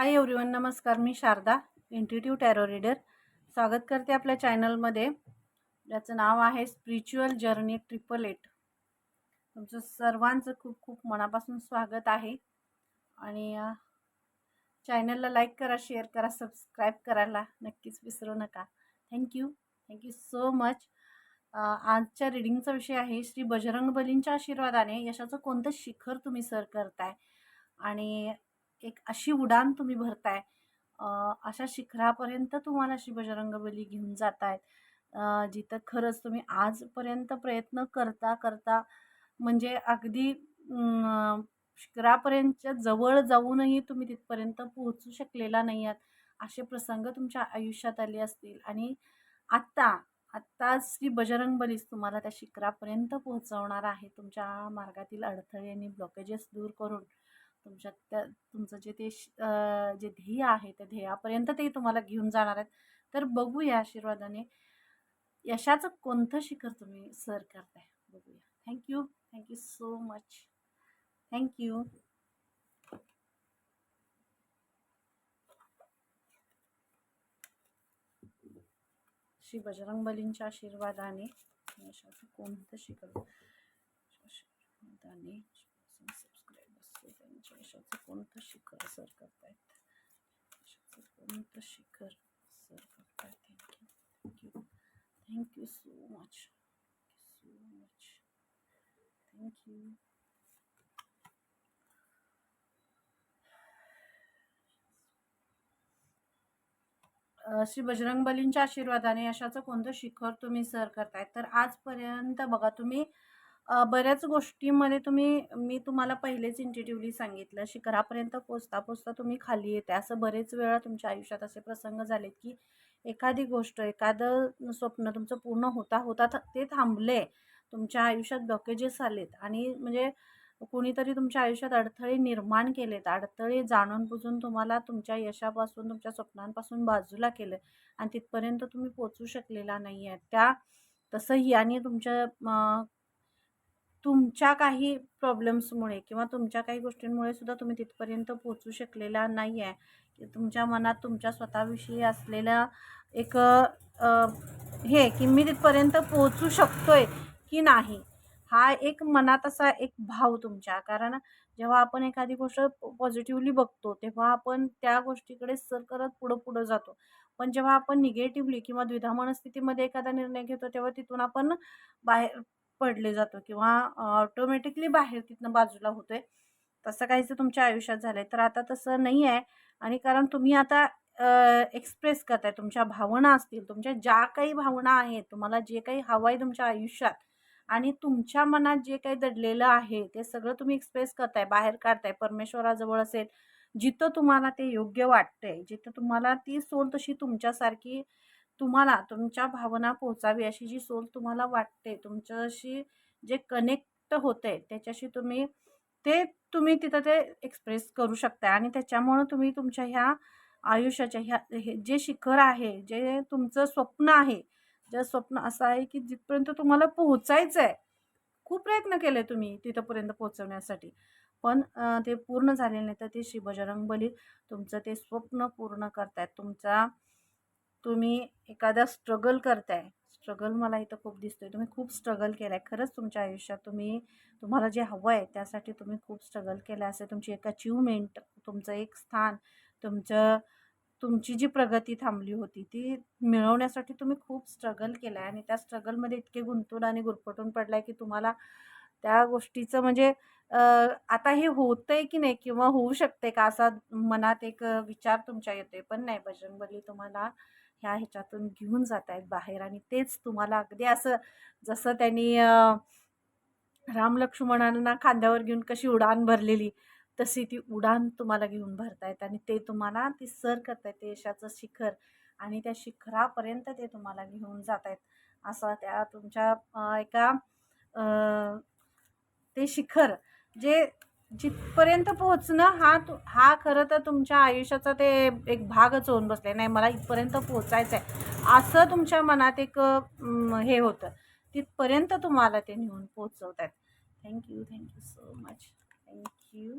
हाय everyone नमस्कार मी Sharada intuitive tarot reader स्वागत करते आपल्या चॅनलमध्ये ज्याचं नाव आहे स्पिरिच्युअल जर्नी ट्रिपल एट तुमचं सर्वांचं खूप खूप मनापासून स्वागत आहे. आणि चॅनलला लाईक करा शेअर करा सबस्क्राईब करायला नक्कीच विसरू नका. थँक्यू थँक्यू सो मच आजच्या रिडिंगचा विषय आहे श्री बजरंग बलींच्या आशीर्वादाने यशाचं कोणतं शिखर तुम्ही सर करताय? आणि एक अशी उडान तुम्ही भरताय. अशा शिखरापर्यंत तुम्हाला अशी बजरंगबली घेऊन जात आहेत जिथं खरंच तुम्ही आजपर्यंत प्रयत्न करता करता म्हणजे अगदी शिखरापर्यंतच्या जवळ जाऊनही तुम्ही तिथपर्यंत पोहोचू शकलेला नाही आहात असे प्रसंग तुमच्या आयुष्यात आले असतील. आणि आत्ता आत्ता श्री बजरंगबलीच तुम्हाला त्या शिखरापर्यंत पोहोचवणार आहे. तुमच्या मार्गातील अडथळे आणि ब्लॉकेजेस दूर करून तुमच्या त्या तुमचं जे ते जे ध्येय आहे त्या ध्येयापर्यंत ते तुम्हाला घेऊन जाणार आहेत. तर बघूया आशीर्वादाने यशाचं कोणतं शिखर तुम्ही सर करताय? बघूया. Thank you thank you so much thank you Shri Bajrang बलींच्या आशीर्वादाने यशाचं कोणतं शिखर? आशीर्वादाने त्यांच्या कोणतं शिखर सर करतायत यशाचं कोणतं शिखर सर करतायत thank you thank you thank you so much so much thank you Shri बजरंगबलींच्या आशीर्वादाने यशाचं कोणतं शिखर तुम्ही सर करताय? तर आजपर्यंत बघा तुम्ही बऱ्याच गोष्टींमध्ये तुम्ही मी तुम्हाला पहिलेच इंटिट्यूवली सांगितलं शिखरापर्यंत पोचता पोचता तुम्ही खाली येते असं बरेच वेळा तुमच्या आयुष्यात असे प्रसंग झालेत की एखादी गोष्ट एखादं स्वप्न तुमचं पूर्ण होता होता ते थांबले. तुमच्या आयुष्यात ब्लॉकेजेस आलेत आणि म्हणजे कुणीतरी तुमच्या आयुष्यात अडथळे निर्माण केलेत. अडथळे जाणून बुजून तुम्हाला तुमच्या यशापासून तुमच्या स्वप्नांपासून बाजूला केलं आणि तिथपर्यंत तुम्ही पोचू शकलेला नाही आहे त्या तसंही आणि तुमच्या तुमच्या काही प्रॉब्लेम्समुळे किंवा तुमच्या काही गोष्टींमुळे सुद्धा तुम्ही तिथपर्यंत पोचू शकलेला नाही आहे तुमच्या मनात तुमच्या स्वतःविषयी असलेल्या एक हे की मी तिथपर्यंत पोचू शकतो आहे की नाही हा एक मनात असा एक भाव तुमच्या. कारण जेव्हा आपण एखादी गोष्ट पॉझिटिव्हली बघतो तेव्हा आपण त्या गोष्टीकडे सर करत पुढं पुढं जातो. पण जेव्हा आपण निगेटिव्हली किंवा द्विधा मनस्थितीमध्ये एखादा निर्णय घेतो तेव्हा तिथून आपण बाहेर पडले जातो किंवा ऑटोमॅटिकली बाहेर तिथनं बाजूला होतो आहे तसं काहीच तुमच्या आयुष्यात झालं आहे तर आता तसं नाही आहे आणि कारण तुम्ही आता एक्सप्रेस करताय. तुमच्या भावना असतील तुमच्या ज्या काही भावना आहेत तुम्हाला जे काही हवं आहे तुमच्या आयुष्यात आणि तुमच्या मनात जे काही दडलेलं आहे ते सगळं तुम्ही एक्सप्रेस करताय बाहेर काढताय परमेश्वराजवळ असेल जिथं तुम्हाला ते योग्य वाटतंय जिथं तुम्हाला ती सोल तशी तुमच्यासारखी तुम्हाला तुमच्या भावना पोहोचावी अशी जी सोल तुम्हाला वाटते तुमच्याशी जे कनेक्ट होते त्याच्याशी तुम्ही ते तुम्ही तिथं ते एक्सप्रेस करू शकता आणि त्याच्यामुळं तुम्ही तुमच्या ह्या आयुष्याच्या ह्या हे जे शिखर आहे जे तुमचं स्वप्न आहे जे स्वप्न असं आहे की जिथपर्यंत तुम्हाला पोहोचायचं आहे खूप प्रयत्न केले तुम्ही तिथंपर्यंत पोहोचवण्यासाठी. पण ते पूर्ण झालेलं नाही तर ते शिवबजरंग बली तुमचं ते स्वप्न पूर्ण करतायत तुमचा तुम्ही एखादा स्ट्रगल करताय. स्ट्रगल मला इथं खूप दिसतोय. तुम्ही खूप स्ट्रगल केलं आहे खरंच तुमच्या आयुष्यात तुम्ही तुम्हाला जे हवं आहे त्यासाठी तुम्ही खूप स्ट्रगल केलं असेल. तुमची एक अचिव्हमेंट तुमचं एक स्थान तुमचं तुमची जी प्रगती थांबली होती ती मिळवण्यासाठी तुम्ही खूप स्ट्रगल केलं आहे आणि त्या स्ट्रगलमध्ये इतके गुंतून आणि गुरफटून पडलं आहे की तुम्हाला त्या गोष्टीचं म्हणजे आता हे होतं आहे की नाही किंवा होऊ शकते का असा मनात एक विचार तुमच्या येतोय. पण नाही बजरंगबली तुम्हाला ह्या ह्याच्यातून घेऊन जात आहेत बाहेर आणि तेच तुम्हाला अगदी असं जसं त्यांनी रामलक्ष्मणांना खांद्यावर घेऊन कशी उडान भरलेली तशी ती उडान तुम्हाला घेऊन भरतायत आणि ते तुम्हाला ती सर करतायत ते यशाचं शिखर आणि त्या शिखरापर्यंत ते तुम्हाला घेऊन जात आहेत असं त्या तुमच्या एका ते शिखर जे जिथपर्यंत पोहोचणं हा तु हा खरं तर तुमच्या आयुष्याचा ते एक भागच होऊन बसले नाही मला इथपर्यंत पोहोचायचं आहे असं तुमच्या मनात एक हे होतं. तिथपर्यंत तुम्हाला ते नेऊन पोचवत आहेत thank you thank you so much thank you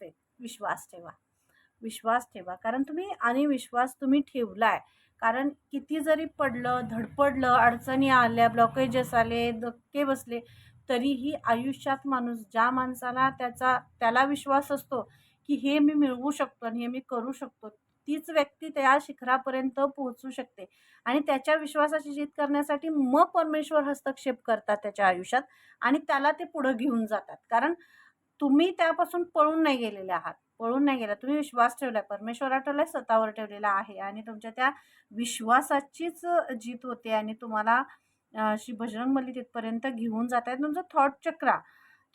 faith विश्वास ठेवा. विश्वास ठेवा. कारण तुम्ही आणि विश्वास तुम्ही ठेवला आहे कारण किती जरी पडलं धडपडलं अडचणी आल्या ब्लॉकेजेस आले धक्के बसले तरीही आयुष्यात माणूस ज्या माणसाला त्याचा त्याला विश्वास असतो की हे मी मिळवू शकतो आणि हे मी करू शकतो तीच व्यक्ती त्या शिखरापर्यंत पोहोचू शकते. आणि त्याच्या विश्वासाची जीत करण्यासाठी मग परमेश्वर हस्तक्षेप करतात त्याच्या आयुष्यात आणि त्याला ते पुढं घेऊन जातात. कारण तुम्ही त्यापासून पळून नाही गेलेले आहात पळून नाही गेला. तुम्ही विश्वास ठेवला आहे परमेश्वरा ठेवला स्वतःवर ठेवलेला आहे आणि तुमच्या त्या विश्वासाचीच जीत होते आणि तुम्हाला श्री बजरंगबली तिथपर्यंत घेऊन जात आहेत. तुमचं thought chakra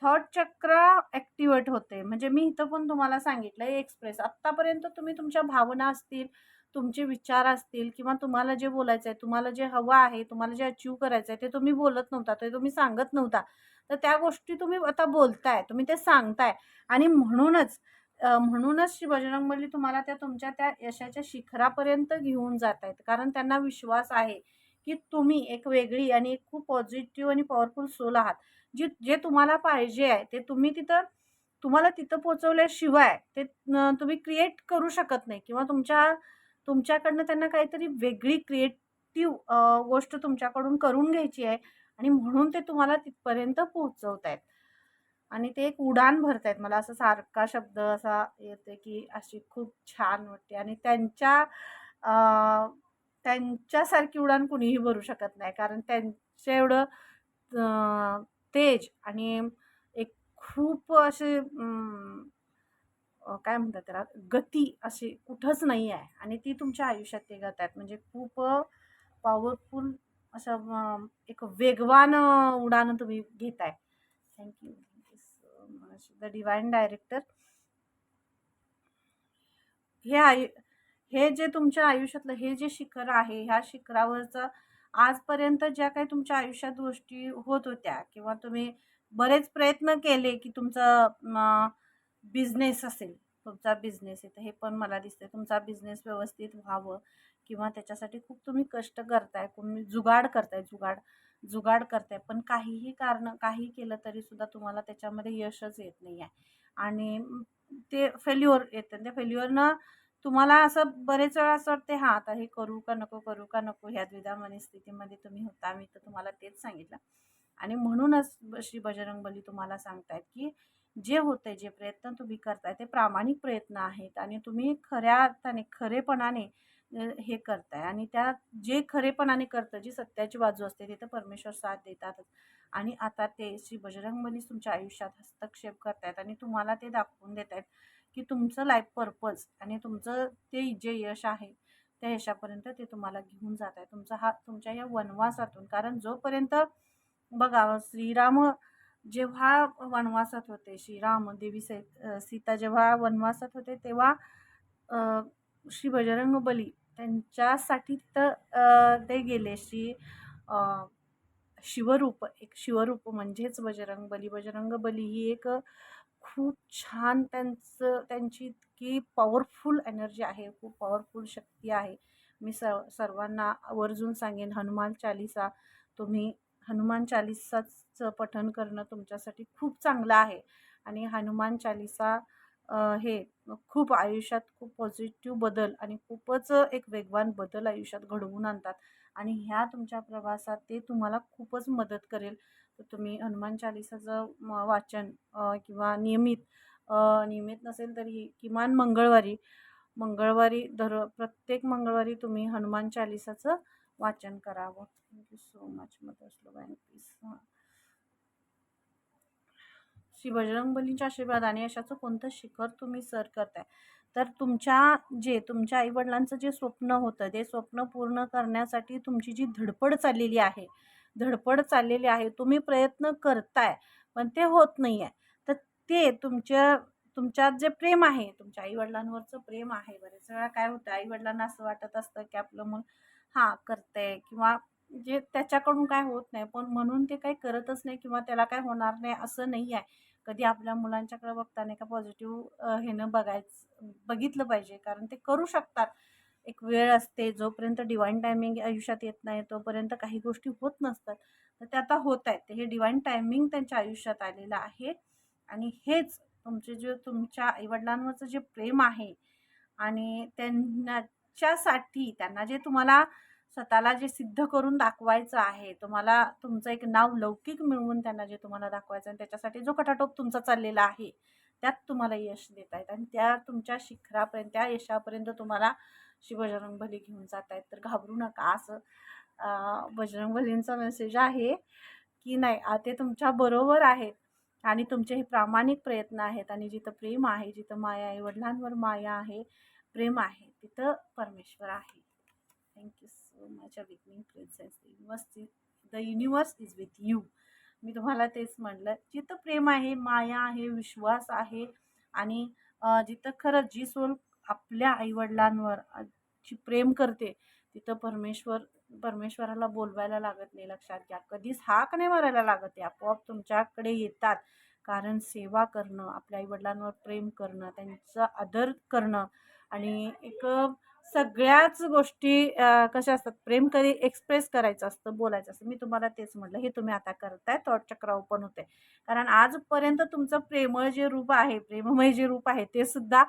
thought chakra activate होते. म्हणजे मी इथं पण तुम्हाला सांगितलं एक्सप्रेस आत्तापर्यंत तुम्ही तुमच्या भावना असतील तुमचे विचार असतील किंवा तुम्हाला जे बोलायचं आहे तुम्हाला जे हवं आहे तुम्हाला जे अचीव करायचं आहे ते तुम्ही बोलत नव्हता ते तुम्ही सांगत नव्हता. तर त्या गोष्टी तुम्ही आता बोलताय तुम्ही ते सांगताय. आणि म्हणूनच म्हणूनच श्री बजरंगबली तुम्हाला त्या तुमच्या त्या यशाच्या शिखरापर्यंत घेऊन जात आहेत. कारण त्यांना विश्वास आहे. की तुम्ही एक वेगळी आणि एक खूप पॉझिटिव्ह आणि पॉवरफुल सोल आहात. जी जे तुम्हाला पाहिजे आहे ते तुम्ही तिथं तुम्हाला तिथं पोचवल्याशिवाय ते तुम्ही क्रिएट करू शकत नाही किंवा तुमच्या तुमच्याकडनं त्यांना काहीतरी वेगळी क्रिएटिव्ह गोष्ट तुमच्याकडून करून घ्यायची आहे आणि म्हणून ते तुम्हाला तिथपर्यंत पोहोचवत आहेत आणि ते एक उडान भरत आहेत मला असं सारखा शब्द असा येते की अशी खूप छान वाटते. आणि त्यांच्या त्यांच्यासारखी उडान कुणीही भरू शकत नाही. कारण त्यांच्या एवढं तेज आणि एक खूप असे काय म्हणतात त्याला गती अशी कुठंच नाही आहे. आणि ती तुमच्या आयुष्यात ते गात आहेत म्हणजे खूप पॉवरफुल असं एक वेगवान उडान तुम्ही घेताय. Thank you thank you the divine director हे आयु हे जे तुमच्या आयुष्यातलं हे जे शिखर आहे ह्या शिखरावरचं आजपर्यंत ज्या काही तुमच्या आयुष्यात गोष्टी होत होत्या किंवा तुम्ही बरेच प्रयत्न केले की तुमचं बिझनेस असेल तुमचा बिझनेस आहे हे पण मला दिसते तुमचा बिझनेस व्यवस्थित व्हावं किंवा त्याच्यासाठी खूप तुम्ही कष्ट करताय तुम्ही जुगाड करताय जुगाड जुगाड करताय. पण काहीही कारण काही केलं तरीसुद्धा तुम्हाला त्याच्यामध्ये यशच येत नाही आहे आणि ते फेल्युअर येतं. त्या फेल्युअरनं तुम्हाला असं बरेच वेळा असं वाटते हां आता हे करू का नको करू का नको? ह्या द्विधा मनस्थितीमध्ये तुम्ही होता. मी तर तुम्हाला तेच सांगितलं. आणि म्हणूनच श्री बजरंगबली तुम्हाला सांगतायत की जे होते जे प्रयत्न तुम्ही करताय ते प्रामाणिक प्रयत्न आहेत आणि तुम्ही खऱ्या अर्थाने खरेपणाने हे करताय. आणि त्या जे खरेपणाने करतं जी सत्याची बाजू असते तिथं परमेश्वर साथ देतातच. आणि आता ते श्री बजरंगबली तुमच्या आयुष्यात हस्तक्षेप करतायत आणि तुम्हाला ते दाखवून देत आहेत की तुमचं लाईफ पर्पज आणि तुमचं ते जे यश आहे त्या यशापर्यंत ते तुम्हाला घेऊन जात आहे. तुमचा हा तुमच्या या वनवासातून कारण जोपर्यंत बघा श्रीराम जेव्हा वनवासात होते श्रीराम देवी सीता जेव्हा वनवासात होते तेव्हा श्री बजरंग बली त्यांच्यासाठी तर ते गेले. श्री शिवरूप एक शिवरूप म्हणजेच बजरंग बली. बजरंग बली ही एक खूप छान त्यांचं त्यांची इतकी पॉवरफुल एनर्जी आहे खूप पॉवरफुल शक्ती आहे. मी स सर्वांना आवर्जून सांगेन हनुमान चालिसा तुम्ही हनुमान चालिसाचं पठण करणं तुमच्यासाठी खूप चांगलं आहे. आणि हनुमान चालिसा हे खूप आयुष्यात खूप पॉझिटिव्ह बदल आणि खूपच एक वेगवान बदल आयुष्यात घडवून आणतात. आणि ह्या तुमच्या प्रवासात ते तुम्हाला खूपच मदत करेल. तर तुम्ही हनुमान चालिसाचं वाचन किंवा नियमित नियमित नसेल तरी किमान मंगळवारी मंगळवारी दर प्रत्येक मंगळवारी तुम्ही हनुमान चालिसाचं वाचन करावं. Thank you so much mother स्लोबान please हां. श्री बजरंगबलींच्या आशीर्वादाने यशाचं कोणतं शिखर तुम्ही सर करताय? तर तुमच्या जे तुमच्या आईवडिलांचं जे स्वप्न होतं ते स्वप्न पूर्ण करण्यासाठी तुमची जी धडपड चाललेली आहे धडपड चाललेली आहे तुम्ही प्रयत्न करताय पण ते होत नाही आहे तर ते तुमच्या तुमच्यात जे प्रेम आहे तुमच्या आईवडिलांवरचं प्रेम आहे बरेच वेळा काय होतं आईवडिलांना असं वाटत असतं की आपलं मग हां करतंय किंवा जे त्याच्याकडून काय होत नाही पण म्हणून ते काही करतच नाही किंवा त्याला काय होणार नाही असं नाही आहे कधी आपल्या मुलांच्याकडे बघताना का पॉझिटिव्ह हेनं बघायचं बघितलं पाहिजे. कारण ते करू शकतात. एक वेळ असते जोपर्यंत डिवाईन टायमिंग आयुष्यात येत नाही तोपर्यंत काही गोष्टी होत नसतात. तर ते आता होत आहेत. हे डिवाईन टायमिंग त्यांच्या आयुष्यात आलेलं आहे. आणि हेच तुमचे जे तुमच्या आईवडिलांवरचं जे प्रेम आहे आणि त्यांच्यासाठी त्यांना जे तुम्हाला स्वतःला जे सिद्ध करून दाखवायचं आहे तुम्हाला तुमचं एक नाव लौकिक मिळवून त्यांना जे तुम्हाला दाखवायचं आणि त्याच्यासाठी जो कटाटोप तुमचा चाललेला आहे त्यात तुम्हाला यश देत आहेत आणि त्या तुमच्या शिखरापर्यंत त्या यशापर्यंत तुम्हाला शिवजरंगबली घेऊन जात आहेत तर घाबरू नका. असं बजरंगबलींचा मेसेज आहे की नाही ते तुमच्या बरोबर आहेत आणि तुमचे हे प्रामाणिक प्रयत्न आहेत आणि जिथं प्रेम आहे जिथं माया आहे वडिलांवर माया आहे प्रेम आहे तिथं परमेश्वर आहे. Thank you so much awakening princess universe the universe is with you मी तुम्हाला तेच म्हटलं. जिथं प्रेम आहे माया आहे विश्वास आहे आणि जिथं खरंच जी सोल आपल्या आईवडिलांवर जी प्रेम करते तिथं परमेश्वर परमेश्वराला बोलवायला लागत नाही लक्षात घ्या. कधीच हाक नाही मारायला लागत आहे आपोआप तुमच्याकडे येतात. कारण सेवा करणं आपल्या आईवडिलांवर प्रेम करणं त्यांचा आदर करणं आणि एक सगळ्याच गोष्टी कशा असतात? प्रेम कधी एक्सप्रेस करायचं असतं बोलायचं असतं. मी तुम्हाला तेच म्हटलं. हे तुम्ही आता करताय. थॉट चक्र ओपन होते कारण आजपर्यंत तुमचं प्रेमळ जे रूप आहे प्रेममय जे रूप आहे ते सुद्धा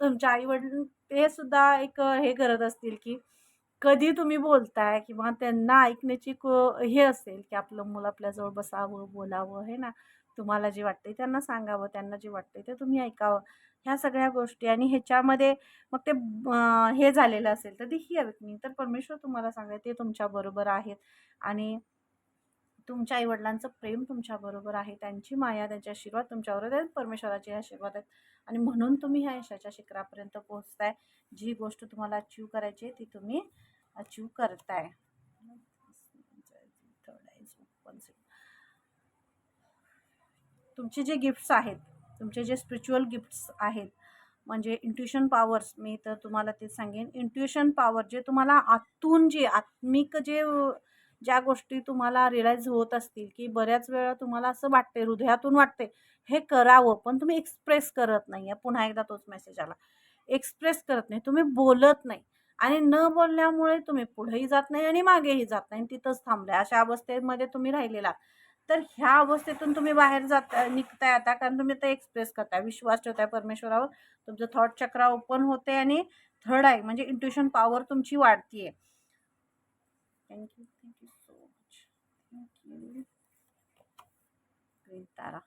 तुमच्या आईवडील ते सुद्धा एक हे करत असतील की कधी तुम्ही बोलताय किंवा त्यांना ऐकण्याची क हे असेल की आपलं मुलं आपल्याजवळ बसावं बोलावं हे ना? तुम्हाला जे वाटतंय त्यांना सांगावं त्यांना जे वाटतंय ते तुम्ही ऐकावं. ह्या सगळ्या गोष्टी आणि ह्याच्यामध्ये मग ते हे झालेलं असेल तर ती ही अविकनिंग तर परमेश्वर तुम्हाला सांगा ते तुमच्याबरोबर आहेत आणि तुमच्या आईवडिलांचं प्रेम तुमच्याबरोबर आहे. त्यांची माया त्यांचे आशीर्वाद तुमच्याबरोबर आहेत. परमेश्वराचे आशीर्वाद आहेत. आणि म्हणून तुम्ही ह्या यशाच्या शिखरापर्यंत पोहोचताय. जी गोष्ट तुम्हाला अचीव करायची आहे ती तुम्ही अचीव करताय. तुमचे जे गिफ्ट्स आहेत तुमचे जे स्पिरिच्युअल गिफ्ट्स आहेत म्हणजे इंट्युशन पॉवर्स मी तर तुम्हाला ते सांगेन. इंट्युशन पॉवर जे तुम्हाला आतून जे आत्मिक जे ज्या गोष्टी तुम्हाला रिलाईज होत असतील की बऱ्याच वेळा तुम्हाला असं वाटते हृदयातून वाटते हे करावं पण तुम्ही एक्सप्रेस करत नाही आहे पुन्हा एकदा तोच मेसेज आला. एक्सप्रेस करत नाही तुम्ही बोलत नाही. आणि न बोलल्यामुळे तुम्ही पुढेही जात नाही आणि मागेही जात नाही तिथंच थांबलाय. अशा अवस्थेमध्ये तुम्ही राहिलेला. तर ह्या अवस्थेतून तुम्ही बाहेर जात निघताय आता. कारण तुम्ही आता एक्सप्रेस करताय विश्वास ठेवताय परमेश्वरावर. तुमचं थॉट चक्र ओपन होते आणि थर्ड आहे म्हणजे इंट्युशन पॉवर तुमची वाढतीये. Thank you thank you so much thank you green Tara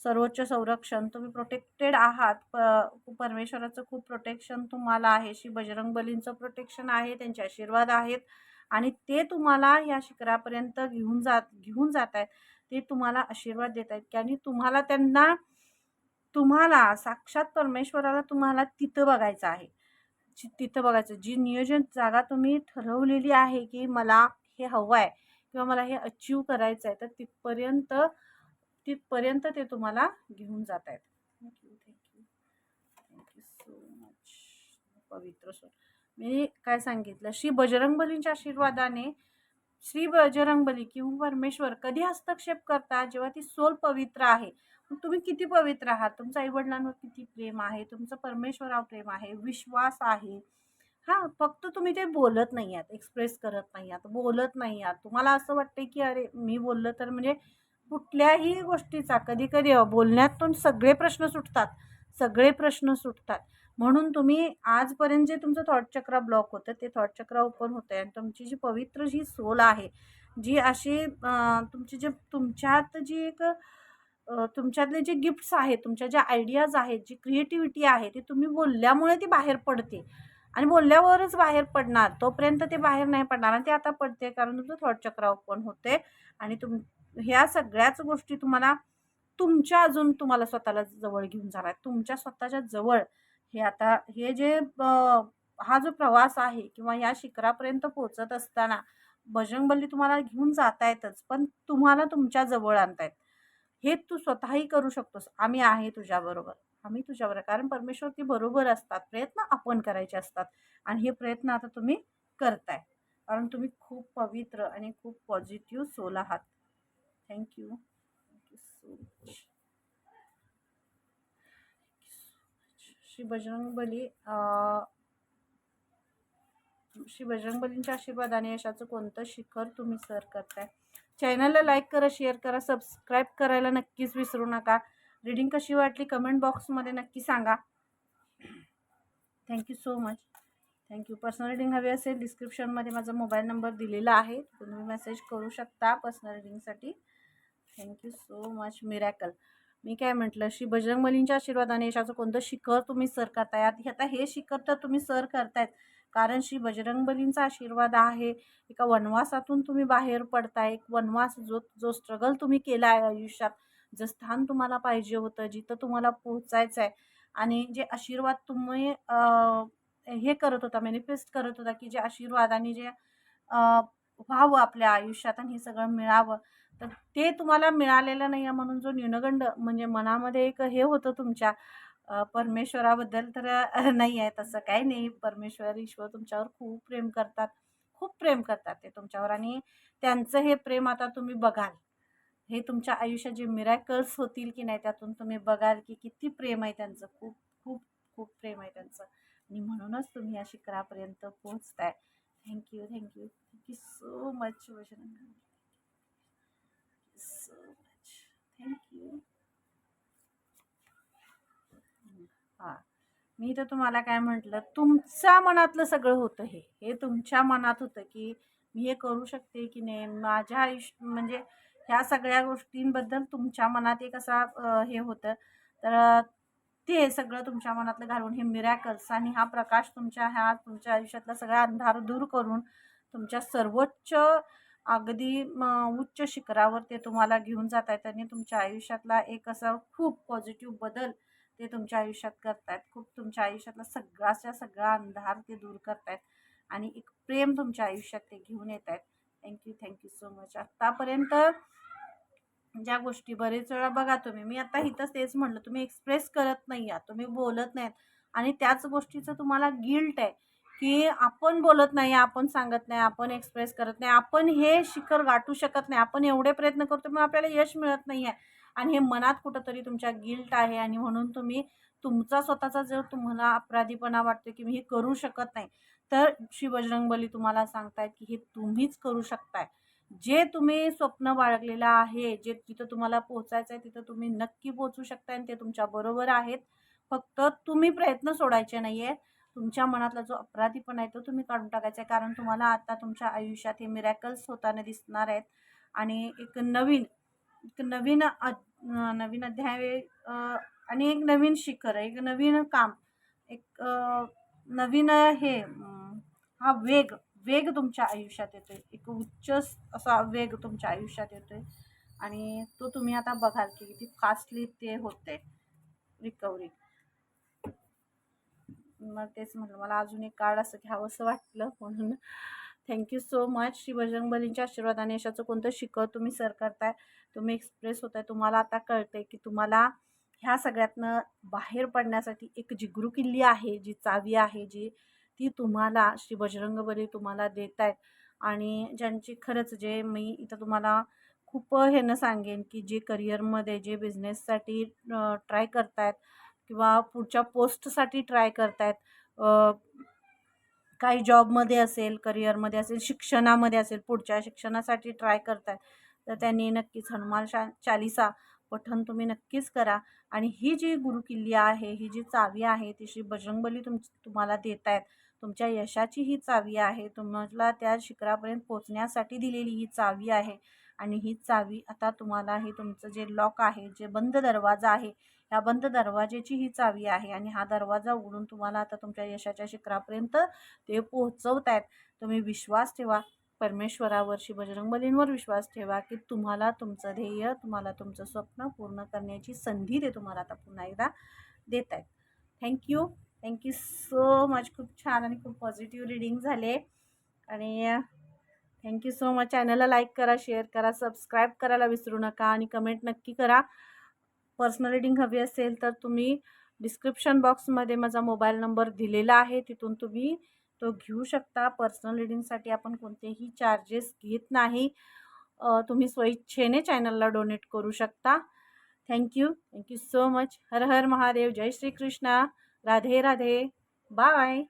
सर्वोच्च संरक्षण. तुम्ही प्रोटेक्टेड आहात. प परमेश्वराचं खूप प्रोटेक्शन तुम्हाला आहे. श्री बजरंग बलींचं प्रोटेक्शन आहे. त्यांचे आशीर्वाद आहेत. आणि ते तुम्हाला या शिखरापर्यंत घेऊन जात घेऊन जात आहेत ते तुम्हाला आशीर्वाद देत आहेत की आणि तुम्हाला त्यांना तुम्हाला साक्षात परमेश्वराला तुम्हाला तिथं बघायचं आहे. तिथं बघायचं. जी नियोजन जागा तुम्ही ठरवलेली आहे की मला हे हवं आहे किंवा मला हे अचीव करायचं आहे तर तिथपर्यंत तिथपर्यंत ते तुम्हाला घेऊन जात आहेत thank you thank you thank you so much पवित्र सोल मी काय सांगितलं? श्री बजरंगबलींच्या आशीर्वादाने श्री बजरंगबली किंवा परमेश्वर कधी हस्तक्षेप करता जेव्हा ती सोल पवित्र आहे? तुम्ही किती पवित्र आहात? तुमचं आईवडिलांवर किती प्रेम आहे? तुमचं परमेश्वरावर प्रेम आहे? विश्वास आहे? हां फक्त तुम्ही ते बोलत नाही आहात एक्सप्रेस करत नाही आहात बोलत नाही आहात तुम्हाला असं वाटतं की अरे मी बोललं तर म्हणजे कुठल्याही गोष्टीचा कधी कधी बोलण्यातून सगळे प्रश्न सुटतात. सगळे प्रश्न सुटतात. म्हणून तुम्ही आजपर्यंत जे तुमचं थॉट चक्र ब्लॉक होतं ते थॉट चक्र ओपन होतं आहे आणि तुमची जी पवित्र जी सोल आहे जी अशी तुमची जे तुमच्यात जी एक तुमच्यातले जे गिफ्ट्स आहेत तुमच्या ज्या आयडियाज आहेत जी क्रिएटिव्हिटी आहे ती तुम्ही बोलल्यामुळे ती बाहेर पडते. आणि बोलल्यावरच बाहेर पडणार तोपर्यंत ते बाहेर नाही पडणार आणि ते आता पडते कारण तुमचं थॉट चक्र ओपन होते आणि तुम ह्या सगळ्याच गोष्टी तुम्हाला तुमच्या अजून तुम्हाला स्वतःला जवळ घेऊन जाणार तुमच्या स्वतःच्या जवळ हे आता हे जे हा जो प्रवास आहे किंवा या शिखरापर्यंत पोहोचत असताना बजरंगबली तुम्हाला घेऊन जातायतच पण तुम्हाला तुमच्या जवळ आणतायत. हे तू स्वतःही करू शकतोस. आम्ही आहे तुझ्याबरोबर आम्ही तुझ्याबरोबर कारण परमेश्वर ती बरोबर असतात. प्रयत्न आपण करायचे असतात. आणि हे प्रयत्न आता तुम्ही करताय. कारण तुम्ही खूप पवित्र आणि खूप पॉझिटिव्ह सोल आहात. Thank you thank you so much Shri Bajrangbali Shri बजरंगबलींच्या आशीर्वादाने यशाचं कोणतं शिखर तुम्ही सर करताय? चॅनलला लाईक करा शेअर करा सबस्क्राईब करायला नक्कीच विसरू नका. रीडिंग कशी वाटली कमेंट बॉक्समध्ये नक्की सांगा. Thank you so much thank you personal reading हवी असेल डिस्क्रिप्शनमध्ये माझा मोबाईल नंबर दिलेला आहे. तुम्ही मेसेज करू शकता personal रिडिंगसाठी thank you so much miracle मी काय म्हटलं श्री बजरंगबलींच्या आशीर्वादाने यशाचं कोणतं शिखर तुम्ही सर करताय? आता हे शिखर तर तुम्ही सर करतायत. कारण श्री बजरंगबलींचा आशीर्वाद आहे. एका वनवासातून तुम्ही बाहेर पडताय. एक वनवास जो जो स्ट्रगल तुम्ही केला आहे आयुष्यात. जे स्थान तुम्हाला पाहिजे होतं जिथं तुम्हाला पोहोचायचं आहे आणि जे आशीर्वाद तुम्ही हे करत होता मॅनिफेस्ट करत होता की जे आशीर्वाद आणि जे व्हावं आपल्या आयुष्यात आणि हे सगळं मिळावं. तर ते तुम्हाला मिळालेलं नाही आहे म्हणून जो न्यूनगंड म्हणजे मनामध्ये एक हे होतं तुमच्या परमेश्वराबद्दल तर नाही आहे तसं काही नाही. परमेश्वर ईश्वर तुमच्यावर खूप प्रेम करतात. खूप प्रेम करतात ते तुमच्यावर आणि त्यांचं हे प्रेम आता तुम्ही बघाल. हे तुमच्या आयुष्यात जे मिरॅकल्स होतील की नाही त्यातून तुम्ही बघाल की किती प्रेम आहे त्यांचं. खूप खूप खूप प्रेम आहे त्यांचं. आणि म्हणूनच तुम्ही या शिखरापर्यंत पोहोचताय. Thank you thank you thank you so much वजन सो मच थँक्यू हां मी तर तुम्हाला काय म्हटलं तुमच्या मनातलं सगळं होतं हे. हे तुमच्या मनात होतं की मी हे करू शकते की नाही? माझ्या आयुष्य म्हणजे ह्या सगळ्या गोष्टींबद्दल तुमच्या मनात एक असा हे होतं. तर ते सगळं तुमच्या मनातलं घालून हे मिरॅकल्स आणि हा प्रकाश तुमच्या ह्या तुमच्या आयुष्यातला सगळा अंधार दूर करून तुमच्या सर्वोच्च अगदी उच्च शिखरावर ते तुम्हाला घेऊन जात आहेत आणि तुमच्या आयुष्यातला एक असा खूप पॉझिटिव्ह बदल ते तुमच्या आयुष्यात करतायत. खूप तुमच्या आयुष्यातला सगळाच्या सगळा अंधार ते दूर करतायत. आणि एक प्रेम तुमच्या आयुष्यात ते घेऊन येत आहेत थँक्यू थँक्यू सो मच आत्तापर्यंत ज्या गोष्टी बरेच वेळा बघा तुम्ही मी आता इथंच तेच म्हटलं तुम्ही एक्सप्रेस करत नाही आहात तुम्ही बोलत नाहीत. आणि त्याच गोष्टीचं तुम्हाला गिल्ट आहे की आपण बोलत नाही आपण सांगत नाही आपण एक्सप्रेस करत नाही आपण हे शिखर गाठू शकत नाही आपण एवढे प्रयत्न करतो मग आपल्याला यश मिळत नाही आहे आणि हे मनात कुठंतरी तुमच्या गिल्ट आहे आणि म्हणून तुम्ही तुमचा स्वतःचा जर तुम्हाला अपराधीपणा वाटतो की मी हे करू शकत नाही तर श्री बजरंगबली तुम्हाला सांगतायत की हे तुम्हीच करू शकताय. जे तुम्ही स्वप्न बाळगलेलं आहे जे जिथं तुम्हाला पोचायचं आहे तिथं तुम्ही नक्की पोचू शकताय आणि ते तुमच्या बरोबर आहेत. फक्त तुम्ही प्रयत्न सोडायचे नाही आहेत तुमच्या मनातला जो अपराधीपणा आहे तो तुम्ही काढून टाकायचा आहे. कारण तुम्हाला आता तुमच्या आयुष्यात हे मिरॅकल्स होताना दिसणार आहेत. आणि एक नवीन एक नवीन नवीन अध्याय आणि एक नवीन शिखर एक नवीन काम एक नवीन हे हा वेग वेग तुमच्या आयुष्यात येतोय. एक उच्च असा वेग तुमच्या आयुष्यात येतोय. आणि तो तुम्ही आता बघाल की किती फास्टली ते होते रिकव्हरी. मग तेच म्हटलं मला अजून एक कार्ड असं घ्यावं असं वाटलं म्हणून. Thank you so much Shri बजरंगबलींच्या आशीर्वादाने यशाचं कोणतं शिकव तुम्ही सर करताय तुम्ही एक्सप्रेस होताय तुम्हाला आता कळते की तुम्हाला ह्या सगळ्यातनं बाहेर पडण्यासाठी एक जिगरू किल्ली आहे जी चावी आहे जी ती तुम्हाला श्री बजरंगबली तुम्हाला देत आहेत आणि ज्यांची खरंच जे मी इथं तुम्हाला खूप ह्यानं सांगेन की जे करिअरमध्ये जे बिझनेससाठी ट्राय करतायत किंवा पुढच्या पोस्टसाठी ट्राय करतायत काही जॉबमध्ये असेल करिअरमध्ये असेल शिक्षणामध्ये असेल पुढच्या शिक्षणासाठी ट्राय करताय तर त्यांनी नक्कीच हनुमान शा चालिसा पठण तुम्ही नक्कीच करा. आणि ही जी गुरुकिल्ली आहे ही जी चावी आहे ती श्री बजरंगबली तुम तुम्हाला देत आहेत तुमच्या यशाची ही चावी आहे तुम्हाला त्या शिखरापर्यंत पोचण्यासाठी दिलेली ही चावी आहे. आणि ही चावी आता तुम्हाला हे तुमचं जे लॉक आहे जे बंद दरवाजा आहे ह्या बंद दरवाजेची ही चावी आहे आणि हा दरवाजा उघडून तुम्हाला आता तुमच्या यशाच्या शिखरापर्यंत ते पोहोचवत आहेत तुम्ही विश्वास ठेवा. परमेश्वरावर श्री बजरंगबलींवर विश्वास ठेवा की तुम्हाला तुमचं ध्येय तुम्हाला तुमचं स्वप्न पूर्ण करण्याची संधी ते तुम्हाला आता पुन्हा एकदा देत आहेत थँक्यू थँक्यू सो मच खूप छान आणि खूप पॉझिटिव्ह रिडिंग झाले. आणि थँक्यू सो मच चॅनलला लाईक करा शेअर करा सबस्क्राईब करायला विसरू नका आणि कमेंट नक्की करा. पर्सनल रिडिंग हवी असेल तर तुम्ही डिस्क्रिप्शन बॉक्समध्ये माझा मोबाईल नंबर दिलेला आहे. तिथून तुम्ही तो घेऊ शकता. पर्सनल रिडिंगसाठी आपण कोणतेही चार्जेस घेत नाही. तुम्ही स्वइच्छेने चॅनलला डोनेट करू शकता. Thank you thank you so much हर हर महादेव. जय श्रीकृष्णा. राधे राधे. बाय